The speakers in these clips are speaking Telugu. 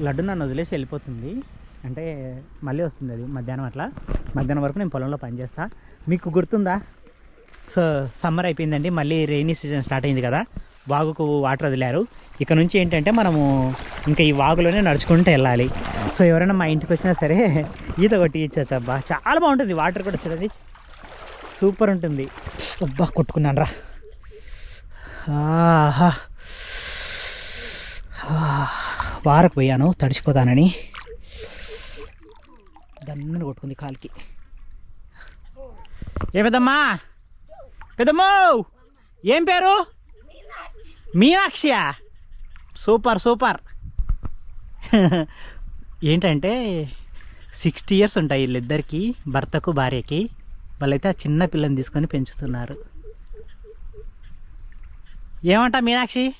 లడ్డు నన్ను వదిలేసి వెళ్ళిపోతుంది. అంటే మళ్ళీ వస్తుంది అది మధ్యాహ్నం అట్లా. మధ్యాహ్నం వరకు నేను పొలంలో పనిచేస్తా. మీకు గుర్తుందా? సో సమ్మర్ అయిపోయిందండి. మళ్ళీ రెయినీ సీజన్ స్టార్ట్ అయింది కదా. వాగుకు వాటర్ వదిలారు. ఇక నుంచి ఏంటంటే మనము ఇంకా ఈ వాగులోనే నడుచుకుంటూ వెళ్ళాలి. సో ఎవరైనా మా ఇంటికి వచ్చినా సరే ఈత కొట్టి ఇచ్చొచ్చు. అబ్బా చాలా బాగుంటుంది. వాటర్ కూడా చూడండి. సూపర్ ఉంటుంది. అబ్బా కొట్టుకున్నాను రా. ఆహా. వారకు పోయాను తడిచిపోతానని దన్నను కొట్టుకుంది కాలికి. ఏ పెద్దమ్మా? పెద్దమ్మో! ఏం పేరు? మీనాక్షియా? Super super. ఏంటంటే సిక్స్టీ ఇయర్స్ ఉంటాయి వీళ్ళిద్దరికి భర్తకు భార్యకి. వాళ్ళైతే ఆ చిన్న పిల్లని తీసుకొని పెంచుతున్నారు. ఏమంట మీనాక్షి?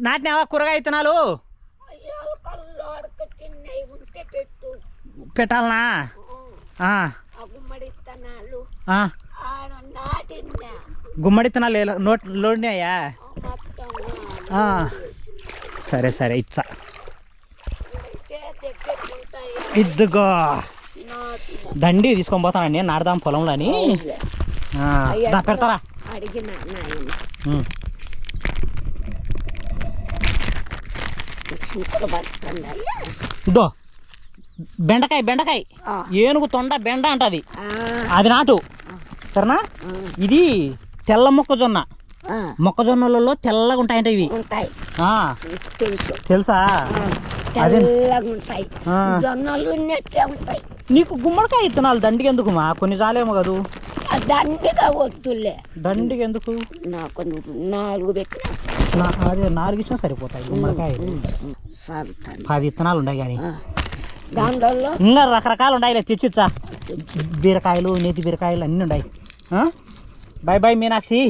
నాటినావా కూరగాయ విత్తనాలు పెట్టాలనా? గుమ్మడి ఎలా- నోట్ లోడినాయా. సరే సరే ఇచ్చా. ఇద్దుగో దండి తీసుకొని పోతానండి నాడదాం పొలంలో అని పెడతారా? ఇదో బెండకాయ బెండకాయ. ఏనుగు తొండ బెండ అంటది అది. నాటు. సరేనా? ఇది తెల్ల మొక్కజొన్న. మొక్కజొన్నలలో తెల్లగా ఉంటాయంట ఇవి. తెలుసు. జొన్నలు నీకు గుమ్మడికాయ ఇత్తనాలు దండికి ఎందుకు మా కొన్ని చాలేమో కదూ. దండిగా వద్దులే. దండికి ఎందుకు? నాకు నాలుగు పెట్టినా నాలుగు ఇచ్చినా సరిపోతాయి గుమ్మడికాయ పది ఇత్తనాలు ఉన్నాయి కానీ. దాంట్లో ఇంకా రకరకాలు ఉన్నాయి తెచ్చిచ్చా బీరకాయలు నేతి బీరకాయలు అన్నీ ఉన్నాయి. Bye bye Meenakshi.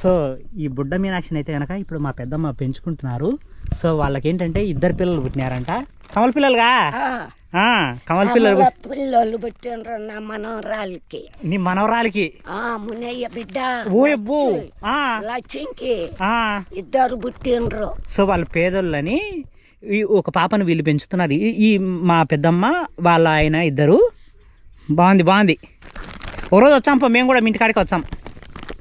సో ఈ బుడ్డ మీనాక్షిని అయితే కనుక ఇప్పుడు మా పెద్దమ్మ పెంచుకుంటున్నారు. సో వాళ్ళకి ఏంటంటే ఇద్దరు పిల్లలు పుట్టినారంట. కమల పిల్లలుగా? కమల పిల్లలు పిల్లలు పెట్టిండ్రు నా మనవరాలకి. నీ మనవరాలికి? ఆ మునయ్య బిడ్డ. ఓ అబ్బో ఆ, లక్ష్మికి ఆ. ఇద్దరు పుట్టిండ్రు. సో వాళ్ళ పేదోళ్ళని ఈ ఒక పాపను వీళ్ళు పెంచుతున్నారు. ఈ- మా పెద్దమ్మ వాళ్ళ ఆయన ఇద్దరు. బాగుంది బాగుంది. ఓ రోజు వచ్చాం పో మేము కూడా మీ ఇంటికాడికి వచ్చాం.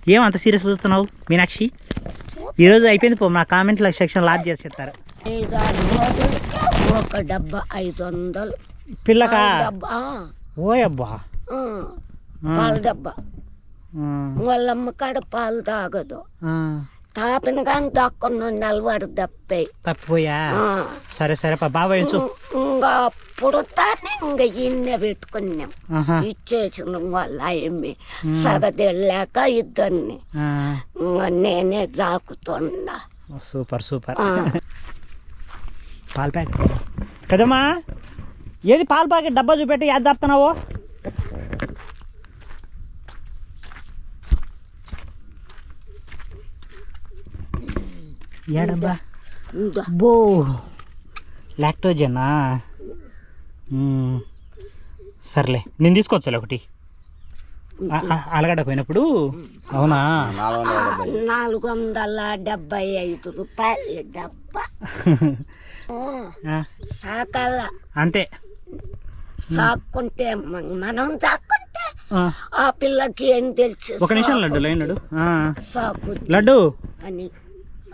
ఏం అంత సీరియస్ చూస్తున్నావు మీనాక్షి? ఈరోజు అయిపోయింది పో నా కామెంట్ల సెక్షన్ లాక్ చేసేస్తారు ఐదు ఆరు రోజులకి ఒక డబ్బా ఐదు వందలు. పిల్లకా పాల డబ్బా. ఆ, ఓ అబ్బా ఆ, పాల డబ్బా. వాళ్ళమ్మ కాడ పాలు తాగదు. తాపిన కానీ దాక్కున్న నలవాడు దప్పే. తప్పిపోయా. సరే సరే బాబాయ్ ఇంకా పుడతానే ఇంకా ఇన్నే పెట్టుకున్నాం. ఇచ్చేసిన వాళ్ళ ఆయమ్మి. సగదెళ్ళాక ఇద్దరిని. నేనే జాకుతున్నా సూపర్ సూపర్. పాల ప్యాకెట్ కదమ్మా? ఏది పాల ప్యాకెట్? డబ్బా చూపెట్టి యాద దాపుతున్నావు ఏ డబ్బా ఇందో. బో. లాక్టోజనా. సర్లే నేను తీసుకొచ్చాలి ఒకటి. ఆలగడ్డ పోయినప్పుడు? అవునా? నాలుగు వందల డెబ్బై ఐదు రూపాయలు డబ్బా. ఆ, ఆ, సాకాల అంతే. సాక్కుంటే మనం సాక్కుంటే ఆ, పిల్లకి ఏం తెలిసి? ఒక నిమిషం లడ్డు లైన్. సాకు. లడ్డు. అని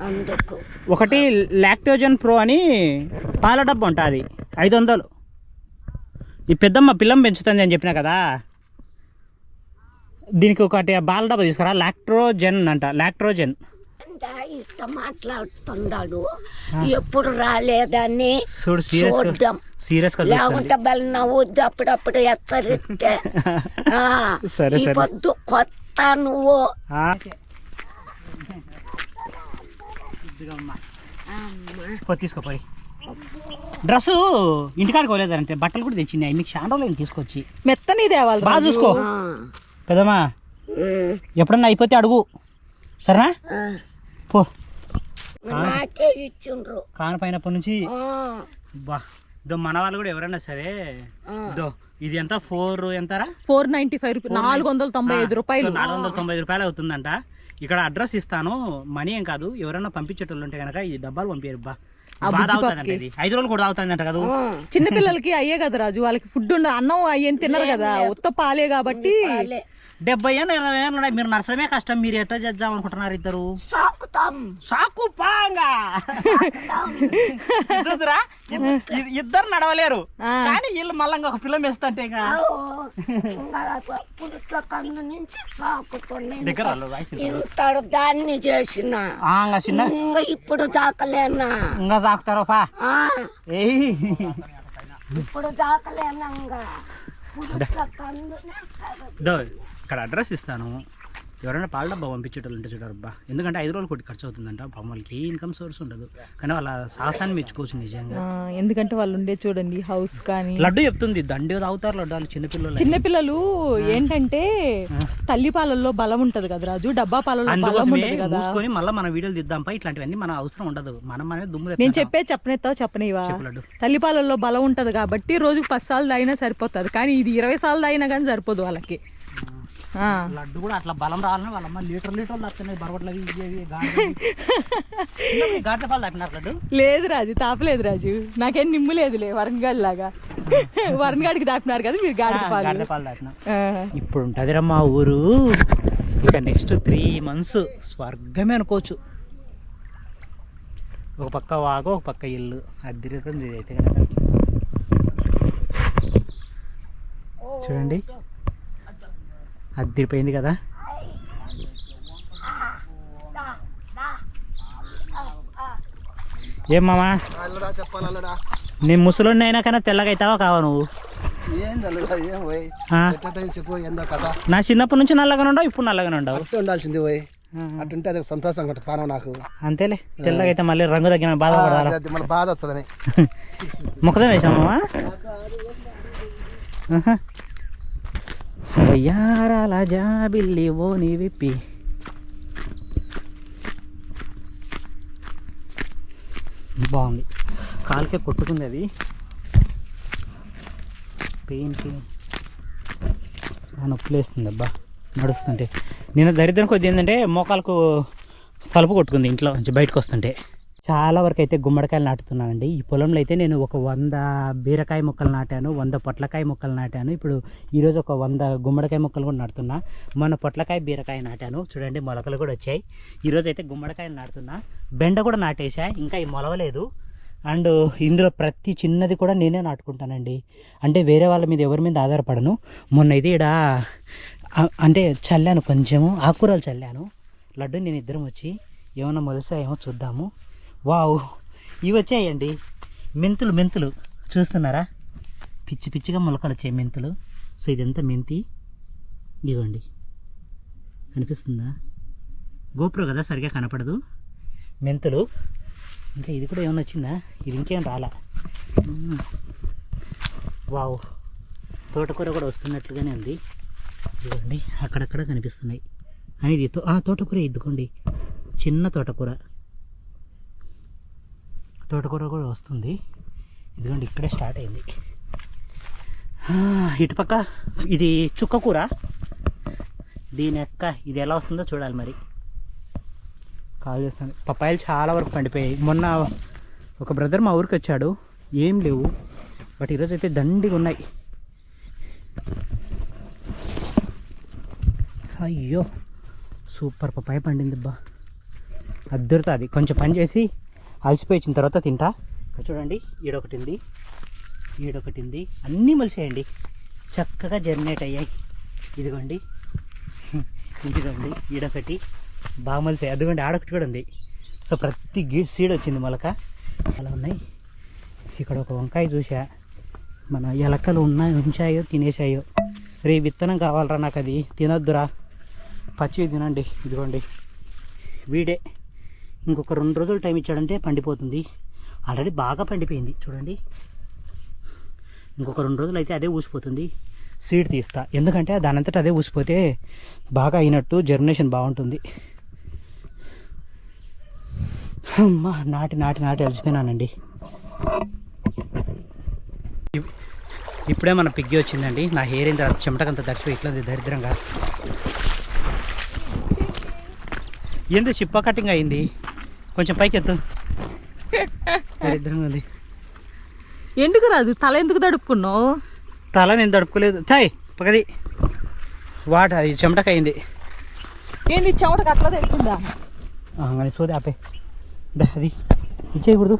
అందుకు. ఒకటి లాక్టోజన్ ప్రో అని పాల డబ్బా ఉంటుంది ఐదు వందలు. ఈ పెద్దమ్మ పిల్లం పెంచుతుంది అని చెప్పినా కదా? దీనికి ఒకటి బాల డబ్బా తీసుకురా. లాక్ట్రోజెన్ అంట. లాక్ట్రోజెన్ ఇట్ట మాట్లాడుతున్నాడు. ఎప్పుడు రాలేదని చూడు సీరియస్ లేకుంటే బలి నవ్వుద్దు అప్పుడప్పుడు ఆ, సరే. పొద్దు కొత్త నువ్వు. ఆ. పో తీసుకో పోయి. డ్రెస్ ఇంటికాడికి పోలేదంటే బట్టలు కూడా తెచ్చింది మీకు రోజులు తీసుకొచ్చి? మెత్తని తేవాలి బాగా చూసుకో. ఉమ్, ఎప్పుడన్నా అయిపోతే అడుగు. సరేనా. పో. నాకే ఇచ్చిండ్రు. కానపైనప్పటి నుంచి ఆ, బా ఇదో మన వాళ్ళు కూడా ఎవరైనా సరే. ఇదో ఇది ఎంత? ఫోర్ ఎంతరా? ఫోర్ నైన్టీ ఫైవ్ రూపీస్ నాలుగు వందల తొంభై ఐదు రూపాయలు. నాలుగు వందల తొంభై ఐదు రూపాయలు అవుతుందంట. ఇక్కడ అడ్రస్ ఇస్తాను. మనీ ఏం కాదు. ఎవరైనా పంపించేటోళ్ళు ఉంటే కనుక ఈ డబ్బాలు పంపారు బా ఐదు రోజులు కూడా తాగుతుందంట కదా. చిన్న పిల్లలకి అయ్యే కదా రాజు. వాళ్ళకి ఫుడ్ ఉండ అన్నం అయ్యేం తినరు కదా. ఉత్త పాలే కాబట్టి. డెబ్బై ఏళ్ళు ఇరవై ఏళ్ళు ఉన్నాయి. మీరు నర్సమే కష్టం. మీరు ఎట్లా చేద్దాం అనుకుంటున్నారు ఇద్దరు? సాకుతాం. సాకు పాంగా. ఇద్- ఇద్దరు నడవలేరు. కానీ వీళ్ళు మళ్ళీ ఒక పిల్ల మెస్తుంటే ఇంకా. ఇంతడు దాన్ని చేసిన. ఇంకా ఇప్పుడు ఇంకా సాకుతారు పా. ఇప్పుడు దాకలేనా ఇంకా ఇక్కడ అడ్రస్ ఇస్తాను. ఎవరైనా పాల డబ్బా పంపించేటోళ్ళు ఉంటే చూడరబ్బా ఎందుకంటే ఐదు రోజులు కొట్టి ఖర్చు అవుతుందంట పాపం వాళ్ళకి ఏ ఇన్కమ్ సోర్స్ ఉండదు. కానీ వాళ్ళ సాహసాన్ని మెచ్చుకోవచ్చు నిజంగా. ఎందుకంటే వాళ్ళు ఉండే చూడండి హౌస్ కానీ. లడ్డు చెప్తుంది దండి తాగుతారు లడ్డు వాళ్ళు చిన్నపిల్లలు చిన్నపిల్లలు ఏంటంటే తల్లి పాలల్లో బలం ఉంటది కదా రాజు. డబ్బా పాలలో బలం అందుకోసమే ఉండదు కదా. మూసుకొని మళ్ళీ మన వీడియోలు దిద్దాంపా ఇట్లాంటివన్నీ మన అవసరం ఉండదు. మనం మనమే దుమ్ము నేను చెప్పే చెప్పనేస్తావు చెప్పనివా? చెప్పు లడ్డు. తల్లి పాలల్లో బలం ఉంటది కాబట్టి రోజుకు పది సార్లు తాగినా సరిపోతుంది. కానీ ఇది ఇరవై సార్లు తాగినా కానీ సరిపోదు వాళ్ళకి. లడ్డు కూడా అట్లా బలం రావాలని వాళ్ళమ్మ లీటర్ లీటర్లు తాగుతున్నాయి బరగట్లు అవి ఇవి పాలు తాపినారు లడ్డు? లేదు రాజు తాపలేదు రాజు. నాకేం నిమ్ము లేదులే వరణగాడి లాగా. వరణగాడికి దాపినారు కదా మీరు గాడి పాలు. గాడి పాలు తాపినా. ఇప్పుడు ఉంటుంది మా ఊరు. ఇక నెక్స్ట్ త్రీ మంత్స్ స్వర్గమే అనుకోవచ్చు. ఒక పక్క వాగు ఒక పక్క ఇల్లు. అద్దరితుంది ఇది అయితే కనుక. చూడండి. అద్దరిపోయింది కదా? ఏం మామా? అల్లడా చెప్పాలి అల్లడా. నీ ముసలుడిని అయినా కన్నా తెల్లగా అవుతావా కావా నువ్వు? నా చిన్నప్పటి నుంచి నల్లగానే ఉండవు ఇప్పుడు నల్లగానే ఉండవు. ఉండాల్సింది పోయి అటుంటే అది సంతోషంగా ఉంటుంది పానం నాకు. అంతేలే తెల్లగా అయితే మళ్ళీ రంగు తగ్గిన బాధపడాలా అది మన బాధ వస్తుందని. మొక్కజొన్న వేసామా వయ్యారాల జాబిల్లి ఓని విప్పి. బాగుంది. కాలుకే కొట్టుకుంది అది. పెయిన్కి నొప్పిలేస్తుంది అబ్బా నడుస్తుంటే. నేను దరిద్రం కొద్ది ఏంటంటే మోకాలకు తలుపు కొట్టుకుంది ఇంట్లో నుంచి బయటకు వస్తుంటే. చాలా వరకు అయితే గుమ్మడికాయలు నాటుతున్నానండి. ఈ పొలంలో అయితే నేను ఒక వంద బీరకాయ మొక్కలు నాటాను వంద పొట్లకాయ మొక్కలు నాటాను. ఇప్పుడు ఈరోజు ఒక వంద గుమ్మడికాయ మొక్కలు కూడా నాటుతున్నా. మొన్న పొట్లకాయ బీరకాయ నాటాను. చూడండి మొలకలు కూడా వచ్చాయి. ఈరోజు అయితే గుమ్మడికాయలు నాటుతున్నా. బెండ కూడా నాటేసా ఇంకా ఈ మొలవలేదు అండ్ ఇందులో ప్రతి చిన్నది కూడా నేనే నాటుకుంటానండి. అంటే వేరే వాళ్ళ మీద ఎవరి మీద ఆధారపడను. మొన్న ఇది ఇక్కడ అంటే చల్లాను కొంచెము. ఆకుకూరలు చల్లాను. లడ్డు నేను ఇద్దరం వచ్చి ఏమైనా మొదలుసా ఏమో చూద్దాము. వావ్. ఇవి వచ్చాయండి. మెంతులు మెంతులు. చూస్తున్నారా? పిచ్చి పిచ్చిగా మొలకలు వచ్చాయి మెంతులు. సో ఇదంతా మెంతి. ఇవ్వండి కనిపిస్తుందా? గోపురం కదా సరిగా కనపడదు. మెంతులు. ఇంకా ఇది కూడా ఏమైనా వచ్చిందా? ఇది ఇంకేం రాలా. వావ్. తోటకూర కూడా వస్తున్నట్లుగానే ఉంది. ఇదిగోండి అక్కడక్కడ కనిపిస్తున్నాయి. అని ఇది తో- ఆ, తోటకూర ఇద్దుకోండి చిన్న తోటకూర. తోటకూర కూడా వస్తుంది. ఇదిగోండి ఇక్కడే స్టార్ట్ అయింది. ఇటుపక్క ఇది చుక్కకూర దీని యొక్క ఇది ఎలా వస్తుందో చూడాలి మరి. కాల్ చేస్తాను. పప్పాయలు చాలా వరకు పండిపోయాయి. మొన్న ఒక బ్రదర్ మా ఊరికి వచ్చాడు. ఏం లేవు. బట్ ఈరోజు అయితే దండిగా ఉన్నాయి. అయ్యో సూపర్ పప్పాయ పండింది అబ్బా. అద్దరుతుంది. కొంచెం పని చేసి అలసిపోయి వచ్చిన తర్వాత తింటా. చూడండి ఈడొకటి ఉంది ఈడొకటి ఉంది అన్నీ మలిసేయండి. చక్కగా జర్నేట్ అయ్యాయి. ఇదిగోండి. ఇదిగోండి ఈడొకటి బాగా మలిసాయి. అదిగోండి ఆడొకటి కూడా ఉంది. సో ప్రతి గి సీడ్ వచ్చింది మొలక. అలా ఉన్నాయి. ఇక్కడ ఒక వంకాయ చూసా మన ఎలకలు ఉన్నాయి ఉంచాయో తినేసాయో రే విత్తనం కావాలరా నాకు అది? తినొద్దురా. పచ్చివి తినండి. ఇదిగోండి. వీడే. ఇంకొక రెండు రోజులు టైం ఇచ్చాడంటే పండిపోతుంది. ఆల్రెడీ బాగా పండిపోయింది. చూడండి. ఇంకొక రెండు రోజులు అయితే అదే ఊసిపోతుంది. సీడ్ తీస్తా. ఎందుకంటే దానంతట అదే ఊసిపోతే బాగా అయినట్టు జర్మినేషన్ బాగుంటుంది. అమ్మా నాటి నాటి నాటి అలసిపోయినానండి. ఇప్పుడే మన పిగ్గి వచ్చిందండి. నా హెయిర్ ఇంత చెమటకంత దర్శిపోయి ఇట్లా దరిద్రంగా. ఏంది చిప్ప కటింగ్ అయింది? కొంచెం పైకి ఎత్తు దరిద్రంగా ఉంది ఎందుకు రాజు? తల ఎందుకు తడుపుకున్నావు? తల నేను తడుపుకోలేదు. తాయ్ పగది వాట అది చెమటకు అయింది. ఏంది చెమటకు అట్లా తెలిసిందా? కానీ చూది ఆపే. దా, అది. ఇచ్చేయకూడదు